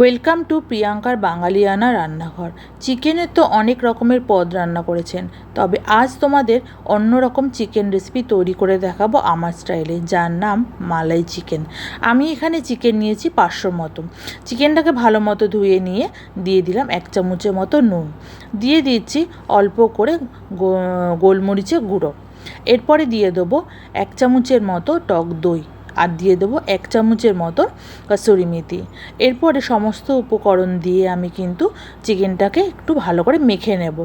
Welcome to প্রিয়াঙ্কার বাঙালিয়ানা রান্নাঘর। চিকেনের তো অনেক রকমের পদ রান্না করেছেন। তবে আজ তোমাদের অন্য রকম চিকেন রেসিপি তৈরি করে দেখাবো আমার স্টাইলে যার নাম মালাই চিকেন আমি এখানে চিকেন নিয়েছি পাঁচশোর মতো। চিকেনটাকে ভালো মতো ধুয়ে নিয়ে দিয়ে দিলাম এক চামচের মতো নুন। দিয়ে দিচ্ছি অল্প করে গোলমরিচের গুঁড়ো। এরপরে দিয়ে দেবো এক চামচের মতো টক দই। আর দিয়ে দেবো এক চামচের মতো কাসুরি মেথি। এরপরে সমস্ত উপকরণ দিয়ে আমি কিন্তু চিকেনটাকে একটু ভালো করে মেখে নেব।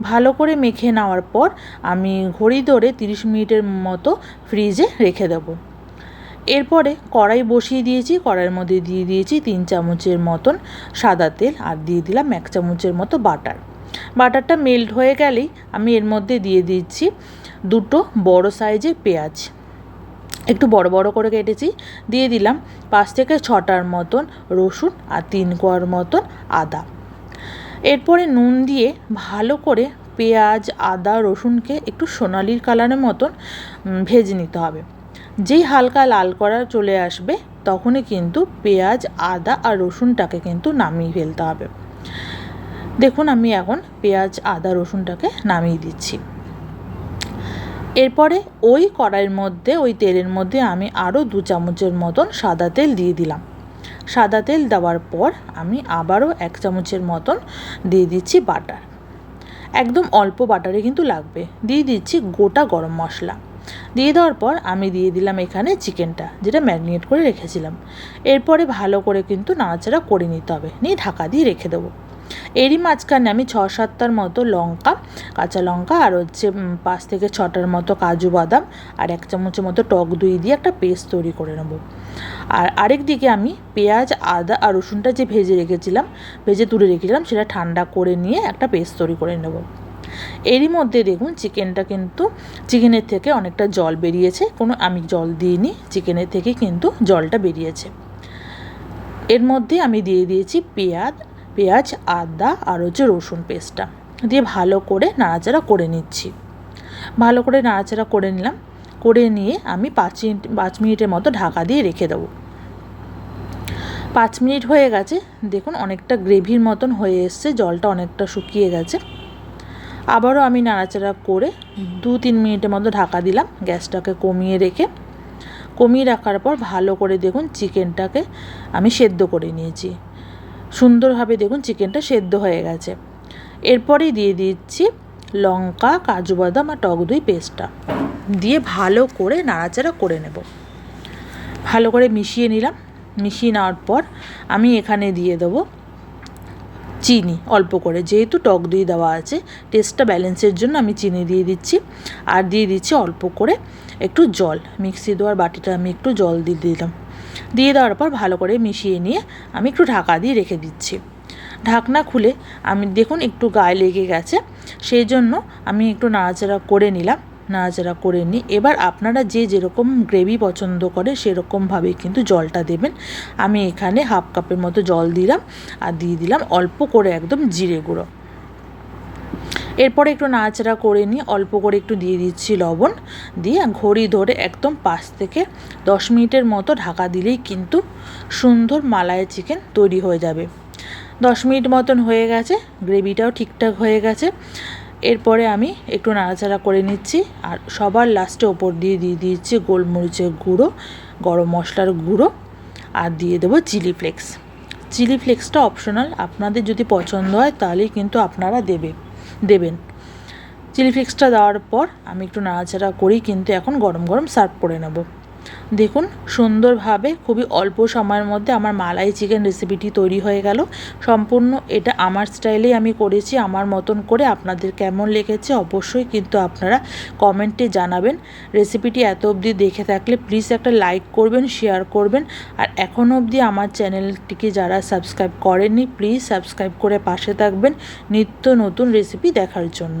ভালো করে মেখে নেওয়ার পর আমি ঘড়ি ধরে তিরিশ মিনিটের মতো ফ্রিজে রেখে দেবো। এরপরে কড়াই বসিয়ে দিয়েছি, কড়াইয়ের মধ্যে দিয়ে দিয়েছি তিন চামচের মতন সাদা তেল আর দিয়ে দিলাম এক চামচের মতো বাটার। বাটারটা মেল্ট হয়ে গেলেই আমি এর মধ্যে দিয়ে দিচ্ছি দুটো বড় সাইজের পেঁয়াজ। একটু বড় বড় করে কেটেছি, দিয়ে দিলাম পাঁচ থেকে ছটার মতন রসুন আর তিন কোয়ার মতন আদা। এরপরে নুন দিয়ে ভালো করে পেঁয়াজ, আদা, রসুনকে একটু সোনালির কালারের মতন ভেজে নিতে হবে। যেই হালকা লাল করা চলে আসবে, তখনই কিন্তু পেঁয়াজ, আদা আর রসুনটাকে কিন্তু নামিয়ে ফেলতে হবে। দেখুন আমি এখন পেঁয়াজ, আদা, রসুনটাকে নামিয়ে দিচ্ছি। এরপরে ওই কড়াইয়ের মধ্যে, ওই তেলের মধ্যে আমি আরও দু চামচের মতন সাদা তেল দিয়ে দিলাম। সাদা তেল দেওয়ার পর আমি আবারও এক চামচের মতন দিয়ে দিচ্ছি বাটার। একদম অল্প বাটারে কিন্তু লাগবে। দিয়ে দিচ্ছি গোটা গরম মশলা। দিয়ে দেওয়ার পর আমি দিয়ে দিলাম এখানে চিকেনটা, যেটা ম্যারিনেট করে রেখেছিলাম। এরপরে ভালো করে কিন্তু নাড়াচাড়া করে নিতে হবে। নিয়ে ঢাকা দিয়ে রেখে দেবো। এরই মাঝখানে আমি ছ সাতটার মতো লঙ্কা, কাঁচা লঙ্কা আর হচ্ছে পাঁচ থেকে ছটার মতো কাজু বাদাম আর এক চামচের মতো টক দই দিয়ে একটা পেস্ট তৈরি করে নেব। আর আরেক দিকে আমি পেঁয়াজ, আদা আর রসুনটা যে ভেজে রেখেছিলাম, ভেজে তুলে রেখেছিলাম, সেটা ঠান্ডা করে নিয়ে একটা পেস্ট তৈরি করে নেব। এরই মধ্যে দেখুন চিকেনটা কিন্তু, চিকেনের থেকে অনেকটা জল বেরিয়েছে, কোনো আমি জল দিইনি, চিকেনের থেকে কিন্তু জলটা বেরিয়েছে। এর মধ্যে আমি দিয়ে দিয়েছি পেঁয়াজ পেঁয়াজ, আদা, আর হচ্ছে রসুন পেস্টটা দিয়ে ভালো করে নাড়াচাড়া করে নিচ্ছি। ভালো করে নাড়াচাড়া করে নিলাম। করে নিয়ে আমি পাঁচ মিনিট, পাঁচ মিনিটের মতো ঢাকা দিয়ে রেখে দেবো। পাঁচ মিনিট হয়ে গেছে। দেখুন অনেকটা গ্রেভির মতন হয়ে এসছে। জলটা অনেকটা শুকিয়ে গেছে। আবারও আমি নাড়াচাড়া করে দু তিন মিনিটের মতো ঢাকা দিলাম গ্যাসটাকে কমিয়ে রেখে। কমিয়ে রাখার পর ভালো করে দেখুন চিকেনটাকে আমি সেদ্ধ করে নিয়েছি। সুন্দরভাবে দেখুন চিকেনটা সেদ্ধ হয়ে গেছে। এরপরেই দিয়ে দিচ্ছি লঙ্কা, কাজু বাদাম আর টক দই পেস্টটা। দিয়ে ভালো করে নাড়াচাড়া করে নেব। ভালো করে মিশিয়ে নিলাম। মিশিয়ে নেওয়ার পর আমি এখানে দিয়ে দেবো চিনি অল্প করে। যেহেতু টক দই দেওয়া আছে টেস্টটা ব্যালেন্সের জন্য আমি চিনি দিয়ে দিচ্ছি। আর দিয়ে দিচ্ছি অল্প করে একটু জল। মিক্সি দেওয়ার বাটিটা আমি একটু জল দিয়ে দিলাম। দিয়ে দেওয়ার পর ভালো করে মিশিয়ে নিয়ে আমি একটু ঢাকা দিয়ে রেখে দিচ্ছি। ঢাকনা খুলে আমি দেখুন একটু গায়ে লেগে গেছে, সেই জন্য আমি একটু নাড়াচাড়া করে নিলাম, নাড়াচাড়া করে নিই এবার আপনারা যে যেরকম গ্রেভি পছন্দ করে সেরকমভাবে কিন্তু জলটা দেবেন। আমি এখানে হাফ কাপের মতো জল দিলাম আর দিয়ে দিলাম অল্প করে একদম জিরে গুঁড়ো। এরপরে একটু নাড়াচাড়া করে নিয়ে অল্প করে একটু দিয়ে দিচ্ছি লবণ। দিয়ে ঘড়ি ধরে একদম পাঁচ থেকে দশ মিনিটের মতো ঢাকা দিলেই কিন্তু সুন্দর মালায় চিকেন তৈরি হয়ে যাবে। দশ মিনিট মতন হয়ে গেছে, গ্রেভিটাও ঠিকঠাক হয়ে গেছে। এরপরে আমি একটু নাড়াচাড়া করে নিচ্ছি আর সবার লাস্টে ওপর দিয়ে দিয়ে দিচ্ছি গোলমরিচের গুঁড়ো, গরম মশলার গুঁড়ো আর দিয়ে দেবো চিলি ফ্লেক্স। চিলি ফ্লেক্সটা অপশনাল, আপনাদের যদি পছন্দ হয় তাহলেই কিন্তু আপনারা দেবে। দেবেন। চিলি ফ্লেক্সটা দেওয়ার পর আমি একটু নাড়াচাড়া করি, কিন্তু এখন গরম গরম সার্ভ করে নেব। দেখুন, সুন্দরভাবে খুবই অল্প সময়ের মধ্যে আমার মালাই চিকেন রেসিপিটি তৈরি হয়ে গেল। সম্পূর্ণ এটা আমার স্টাইলেই আমি করেছি, আমার মতন করে আপনাদের কেমন লেগেছে অবশ্যই কিন্তু আপনারা কমেন্টে জানাবেন। রেসিপিটি এত অবধি দেখে থাকলে প্লিজ একটা লাইক করবেন শেয়ার করবেন। আর এখনও অবধি আমার চ্যানেলটিকে যারা সাবস্ক্রাইব করেননি প্লিজ সাবস্ক্রাইব করে পাশে থাকবেন নিত্য নতুন রেসিপি দেখার জন্য।